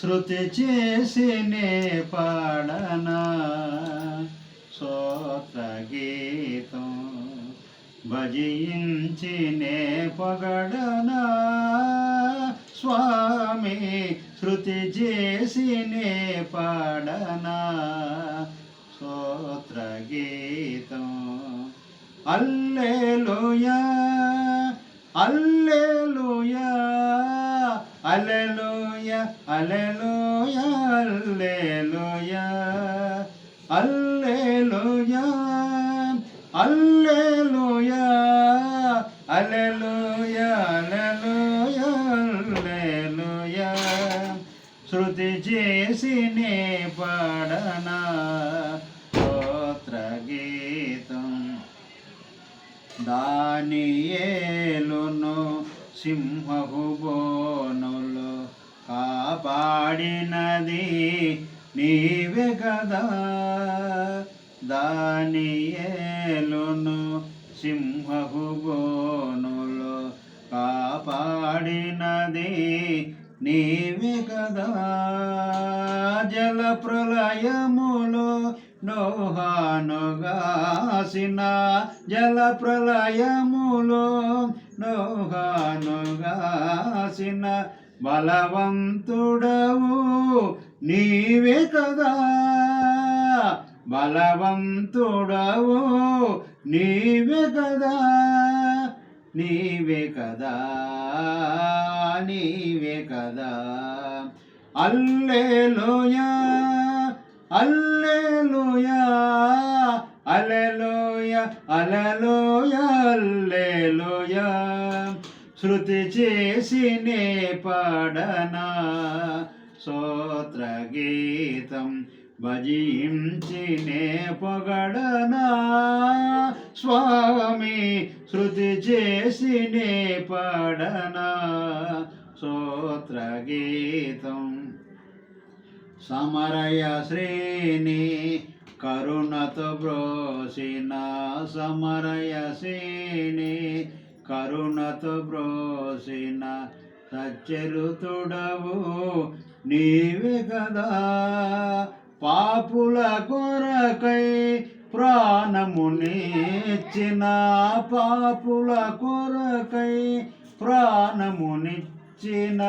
శృతి చేసినే పాడనా? స్తోత్ర గీతం భజించినే పొగడనా? స్వామి శృతి చేసినే పాడనా? స్తోత్ర గీతం alleluia alleluia alleluia alleluia alleluia alleluia alleluia alleluia alleluia alleluia శృతి చేసినే పాడనా? స్తోత్ర గీతం దానియేలును సింహపు పాడినది నీవే కదా. దానియేలును సింహపు బోనులు కాపాడినది నీవే కదా. జల ప్రళయములో నోహానుగాసిన జల ప్రళయములో నోహానుగాసిన బలవంతుడవు నీవే కదా. బలవంతుడవు నీవే కదా. నీవే కదా. నీవే కదా. అల్లెలోయా అల్లెలోయా అలెలోయ అలలోయ అల్లెలోయా. శృతి చేసి నే పాడనా సోత్రగీతం భజించి నే పొగడనా. స్వామి శృతి చేసి నే పాడనా సోత్రగీతం సమరయ శ్రేణి కరుణతో బ్రోసిన సమరయ శ్రేణి కరుణతో బ్రోసిన సచ్చరుతుడవు నీవే కదా. పాపుల కొరకై ప్రాణమునిచ్చిన పాపుల కొరకై ప్రాణమునిచ్చిన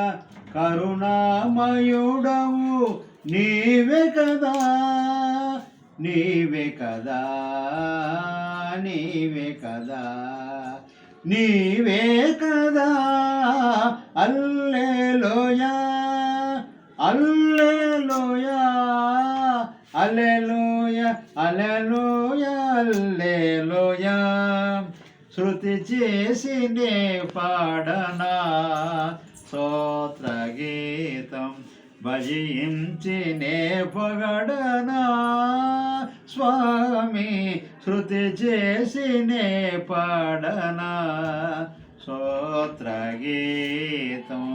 కరుణామయుడవు నీవే కదా. నీవే కదా. నీవే కదా. నీవే కదా. Alleluia. Alleluia. Alleluia. Alleluia. Alleluia. శృతి చేసినే పాడనా. స్తోత్ర గీతం భజించినే పొగడనా. స్వామి శృతి చేసినే పాడనా స్తోత్ర గీతం